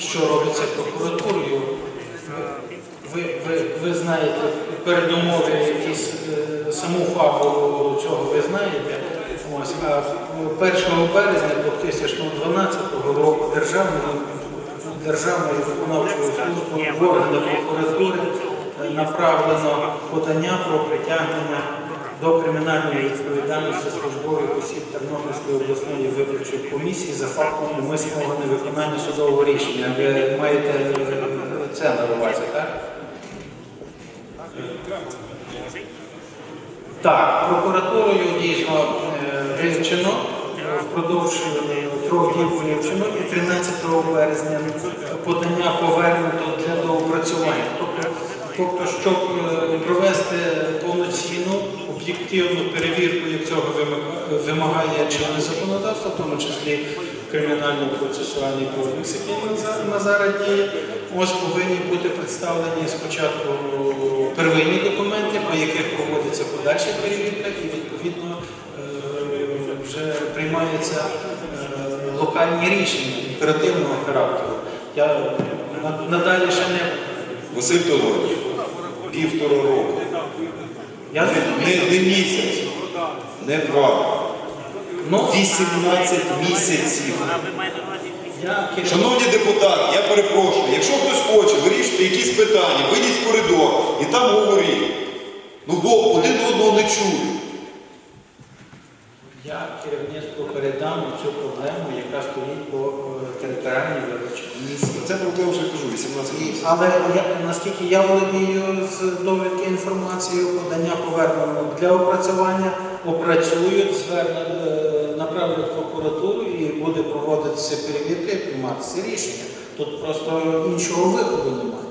що робиться прокуратурою. Ви, ви, ви знаєте передумови якісь е, саму фабулу цього ви знаєте. Ось, а 1 березня 2012 року Державною, Державною виконавчою службою органи прокуратури е, направлено подання про притягнення до кримінальної відповідальності службових осіб Тернопільської обласної виборчої комісії за фактом умисного невиконання судового рішення. Ви маєте це на увазі, так? Так, прокуратурою дійсно вивчено, е, впродовж е, трьох днів вивчено і 13 березня подання повернуто для доопрацювання. Тобто, тобто щоб е, провести об'єктивну перевірку, як цього вимагає чинне законодавство, в тому числі кримінально-процесуальний кодекс, який на за- на зараз діє, ось повинні бути представлені спочатку первинні документи, по яких проводиться подальша перевірка, і відповідно е, вже приймаються е, локальні рішення оперативного характеру. Я надалі ще не Василь Тодорович, півтора року. Я Не, не, не місяць, не два. ну, 18 місяців. Шановні депутати, я перепрошую, якщо хтось хоче вирішити якісь питання, вийдіть в коридор і там говоріть. Ну бо один одного не чують. Я керівництву передам цю проблему, яка стоїть по е, територіальній виборчій комісії. Це проблема вже кажу, 18 місяців. Але я, наскільки я володію з довідки інформацією, подання повернено для опрацювання, опрацюють, звернуть, е, направлять в прокуратуру і буде проводитися перевірка і прийматися рішення. Тут просто іншого виходу немає.